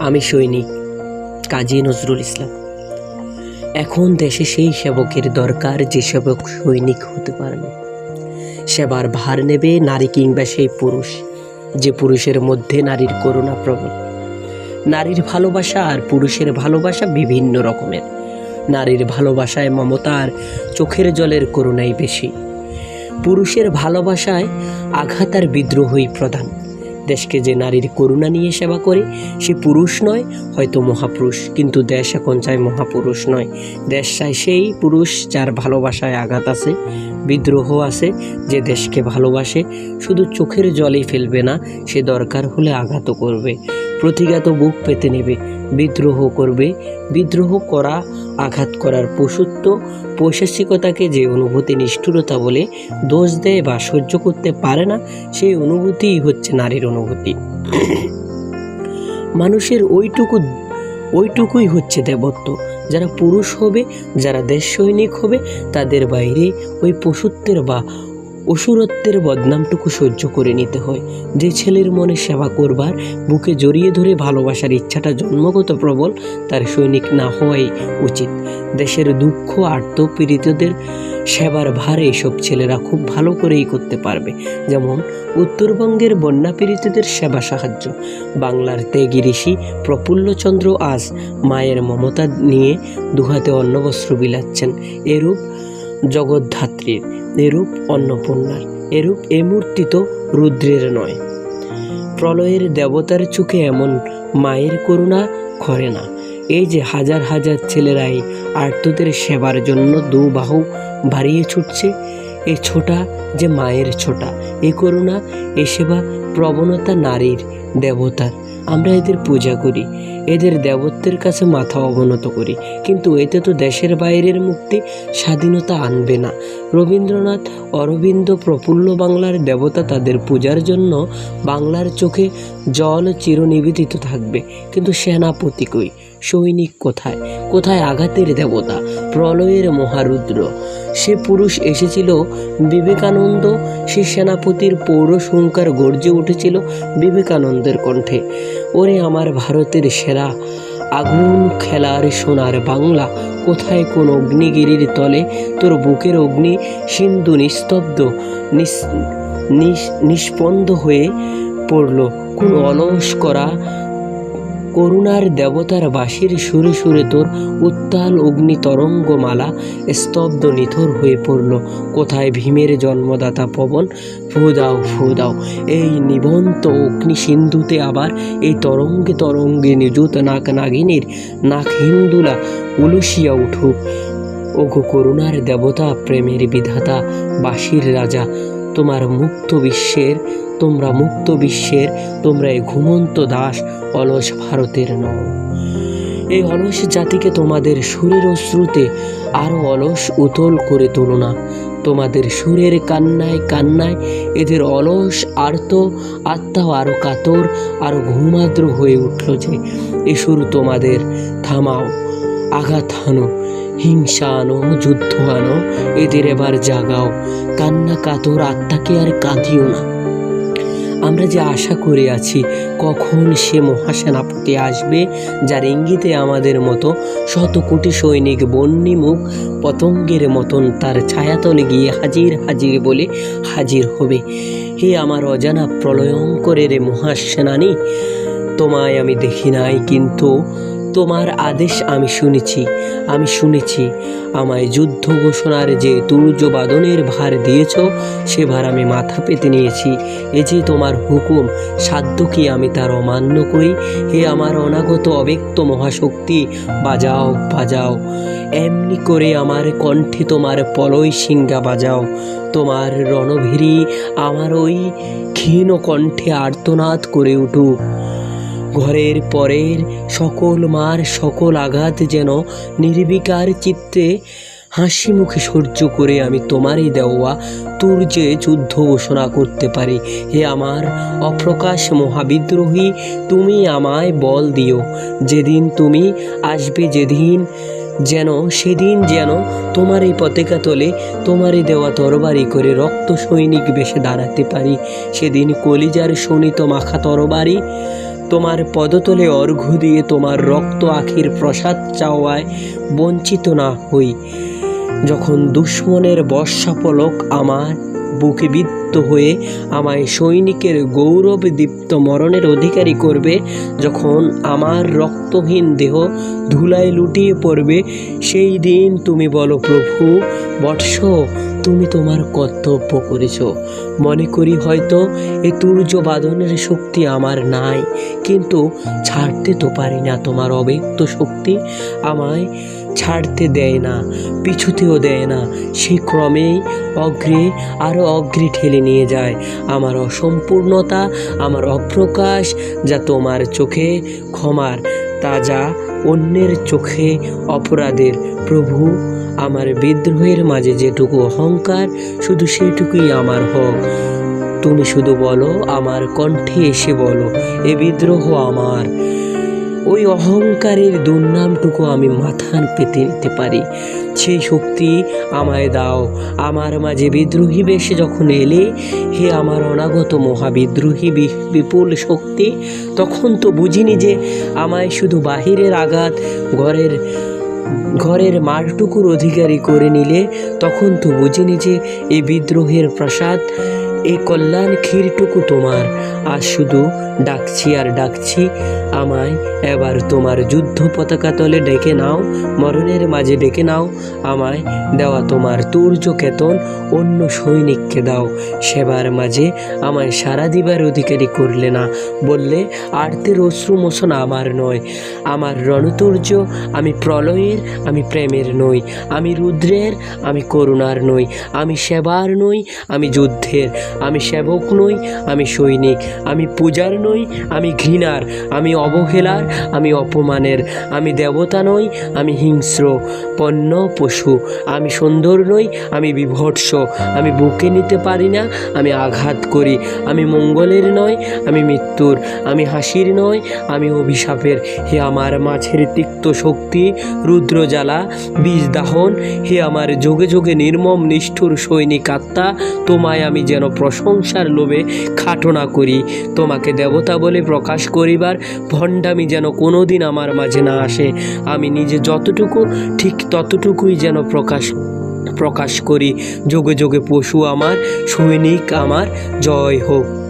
আমি সৈনিক কাজী নজরুল ইসলাম। এখন দেশে সেই সেবকের দরকার যে সেবক সৈনিক হতে পারবে। সেবার ভার নেবে নারী কিংবা সেই পুরুষ, যে পুরুষের মধ্যে নারীর করুণা প্রবল। নারীর ভালোবাসা আর পুরুষের ভালোবাসা বিভিন্ন রকমের। নারীর ভালোবাসায় মমতা আর চোখের জলের করুণাই বেশি। পুরুষের ভালোবাসায় আঘাত আর বিদ্রোহই প্রধান। দেশকে যে নারীর করুণা নিয়ে সেবা করে, সে পুরুষ নয়, হয়তো মহাপুরুষ, কিন্তু দেশ এখন চায় মহাপুরুষ নয়। দেশ চায় সেই পুরুষ যার ভালোবাসায় আঘাত আছে, বিদ্রোহ আছে, যে দেশকে ভালোবাসে, শুধু চোখের জলেই ফেলবে না, সে দরকার হলে আঘাতও করবে। প্রতিঘাত বুক পেতে নেবে। বিদ্রোহ করবে। বিদ্রোহ করা, আঘাত করার পশুত্ব, পৈশাচিকতাকে যে অনুভূতি নিষ্ঠুরতা বলে দোষ দেয় বা সহ্য করতে পারে না, সেই অনুভূতিই হচ্ছে নারীর অনুভূতি। মানুষের ওইটুকু, ওইটুকুই হচ্ছে দেবত্ব। যারা পুরুষ হবে, যারা দেশ সৈনিক হবে, তাদের বাইরে ওই পশুত্বের বা অসুরত্বের বদনামটুকু সহ্য করে নিতে হয়। যে ছেলের মনে সেবা করবার, বুকে জড়িয়ে ধরে ভালোবাসার ইচ্ছাটা জন্মগত প্রবল, তার সৈনিক না হওয়াই উচিত। দেশের দুঃখ, আর্ত পীড়িতদের সেবার ভার এইসব ছেলেরা খুব ভালো করেই করতে পারবে। যেমন, উত্তরবঙ্গের বন্যা পীড়িতদের সেবা সাহায্য। বাংলার ত্যাগী ঋষি প্রফুল্লচন্দ্র আজ মায়ের মমতা নিয়ে দুহাতে অন্নবস্ত্র বিলাচ্ছেন। এরূপ জগদ্ধাত্রীর, এরূপ অন্নপূর্ণার, এরূপ এ মূর্তি তো রুদ্রের নয়। প্রলয়ের দেবতার চোখে এমন মায়ের করুণা করে না। এই যে হাজার হাজার ছেলেরাই আর্তদের সেবার জন্য দু বাহু বাড়িয়ে ছুটছে, এ ছোটা যে মায়ের ছোটা, এ করুণা, এ সেবা প্রবণতা নারীর দেবতার আমরা এদের পূজা করি, এদের দেবত্বের কাছে মাথা অবনত করি। কিন্তু এতে তো দেশের বাইরের মুক্তি, স্বাধীনতা আনবে না। রবীন্দ্রনাথ অরবিন্দ প্রফুল্ল বাংলার দেবতা তাদের পূজার জন্য বাংলার চোখে জল চিরনিবেদিত থাকবে। কিন্তু সেনাপতি কই? সৈনিক কোথায়? কোথায় আঘাতের দেবতা? প্রলয়ের মহারুদ্র। সে পুরুষ এসেছিল। বিবেকানন্দ সে সেনাপতির পৌরস হুঙ্কার গর্জে উঠেছিল বিবেকানন্দের কণ্ঠে। ওরে আমার ভারতের সেরা আগুন খেলার সোনার বাংলা কোথায় কোন অগ্নিগিরির তলে? তোর বুকের অগ্নি সিন্ধু নিস্তব্ধ নিস- নিস- নিষ্পন্দ হয়ে পড়ল। কোন অলস করা করুণার দেবতার বাঁশির সুরে সুরে তোর উত্তাল অগ্নি তরঙ্গমালা স্তব্ধ নিথর হয়ে পড়ল। কোথায় ভীমের জন্মদাতা পবন? ফু দাও দাও। এই নিবন্ত অগ্নি সিন্ধুতে আবার এই তরঙ্গে তরঙ্গে নিযুত নাক নাগিনীর নাক হিন্দুলা উলুসিয়া উঠুক। ওগো করুণার দেবতা, প্রেমের বিধাতা, বাঁশির রাজা, তোমার মুক্ত বিশ্বের তোমরা মুক্ত বিশ্বের, তোমরা এই ঘুমন্ত দাস অলস ভারতের নও। এই অলস জাতিকে তোমাদের সুরের অশ্রুতে আরও অলস উতল করে তোলো না। তোমাদের সুরের কান্নায় কান্নায় এদের অলস আর্ত, আত্মাও আরও কাতর আরও ঘুমাদ্র হয়ে উঠল যে, এ সুর তোমাদের, থামাও, আঘাত হানো, হিংসা আনো, যুদ্ধ আনো, এদের এবার জাগাও। কান্না কাতর আত্মাকে আর কাঁদিও না। আমরা যে আশা করে আছি, কখন সে মহাসেনাপতি আসবে, যার ইঙ্গিতে আমাদের মতো শত কোটি সৈনিক বন্যিমুখ পতঙ্গের মতন তার ছায়াতলে গিয়ে হাজির হাজির বলে হাজির হবে। হে আমার অজানা প্রলয়ঙ্করের মহাসেনানি, তোমায় আমি দেখি নাই, কিন্তু তোমার আদেশ আমি শুনেছি আমি শুনেছি। আমায় যুদ্ধ ঘোষণার যে তুর্য বাদনের ভার দিয়েছ, সে ভার আমি মাথা পেতে নিয়েছি। এ যে তোমার হুকুম, সাধ্য কি আমি তার অমান্য করি? হে আমার অনাগত অব্যক্ত মহাশক্তি, বাজাও বাজাও। এমনি করে আমার কণ্ঠে তোমার পলয় সিঙ্গা বাজাও। তোমার রণভীরি আমার ওই ক্ষীণ কণ্ঠে আর্তনাদ করে উঠুক। ঘরের পরের সকল মার সকল আঘাত যেন নির্বিকার চিত্তে হাসি মুখে সহ্য করে আমি তোমারই দেওয়া যে যুদ্ধ ঘোষণা করতে পারি। হে আমার অপ্রকাশ মহাবিদ্রোহী, তুমি আমায় বল দিও। যেদিন তুমি আসবে যেদিন যেন, সেদিন যেন তোমার এই পতাকা তোলে তোমারই দেওয়া তরবারি করে রক্ত সৈনিক বেশে দাঁড়াতে পারি। সেদিন কলিজার শোনিত মাখা তরবারি তোমার পদতলে অর্ঘ্য দিয়ে তোমার রক্ত আখির প্রসাদ চাওয়ায় বঞ্চিত না হই। যখন দুশ্মনের বর্ষাপলক আমার বুকে বিদ্ধ হয়ে আমায় সৈনিকের গৌরব দীপ্ত মরণের অধিকারী করবে। যখন আমার রক্তহীন দেহ ধুলায় লুটিয়ে পড়বে, সেই দিন তুমি বলো, প্রভু, বৎস, তুমি তোমার কর্তব্য করেছ। মনে করি হয়তো এ তুর্য বাদনের শক্তি আমার নাই, কিন্তু ছাড়তে তো পারি না তোমার অব্যক্ত শক্তি। আমায় ছাড়তে দেয় না, পিছুতেও দেয় না। সে ক্রমেই অগ্রে আরও অগ্রে ঠেলে নিয়ে যায়। আমার অসম্পূর্ণতা, আমার অপ্রকাশ যা তোমার চোখে ক্ষমার, তা যা অন্যের চোখে অপরাধের। প্রভু, আমার বিদ্রোহের মাঝে যেটুকু অহংকার, শুধু সেটুকুই আমার হোক। তুমি শুধু বলো, আমার কণ্ঠে এসে বলো, এ বিদ্রোহ আমার। ওই অহংকারের দুর্নামটুকু আমি মাথান পেতে নিতে পারি। সেই শক্তি আমায় দাও। আমার মাঝে বিদ্রোহী বেশে যখন এলে, হে আমার অনাগত মহাবিদ্রোহী বিপুল শক্তি, তখন তো বুঝিনি যে আমায় শুধু বাহিরের আঘাত, ঘরের ঘরের মালটুকুর অধিকারী করে নিলে, তখন তো বুঝিনি যে এই বিদ্রোহের প্রসাদ এই কল্যাণ ক্ষীরটুকু তোমার। আর শুধু ডাকছি আর ডাকছি, আমায় এবার তোমার যুদ্ধ পতাকা তলে ডেকে নাও, মরণের মাঝে ডেকে নাও, আমায় দেওয়া তোমার তুর্য কেতন, অন্য সৈনিককে দাও। সেবার মাঝে আমায় সারা দিবার অধিকারী করলে না, বললে আর্তের অশ্রু আমার নয়। আমার রণতুর্য, আমি প্রলয়ের, আমি প্রেমের নই। আমি রুদ্রের, আমি করুণার নই। আমি সেবার নই, আমি যুদ্ধের। আমি সেবক নই, আমি সৈনিক, আমি পূজার নই, আমি ঘৃণার, আমি অবহেলার, আমি অপমানের, আমি দেবতা নই, আমি হিংস্র, পণ্য, পশু, আমি সুন্দর নই, আমি বিভৎস আমি বুকে নিতে পারি না, আমি আঘাত করি, আমি মঙ্গলের নয় আমি মৃত্যুর, আমি হাসির নয় আমি অভিশাপের, হে আমার মাছের তিক্ত শক্তি, রুদ্র জ্বালা, বীজ দাহন, হে আমার যোগে যোগে নির্মম, নিষ্ঠুর সৈনিক আত্মা, তোমায় আমি যেন প্রশংসার লোভে খাটনা করি। তোমাকে দেবতা বলে প্রকাশ করিবার ভণ্ডামি যেন কোনো দিন আমার মাঝে না আসে। আমি নিজে যতটুকু, ঠিক ততটুকুই যেন প্রকাশ প্রকাশ করি। যোগে যোগে পশু আমার, সৈনিক আমার, জয় হোক।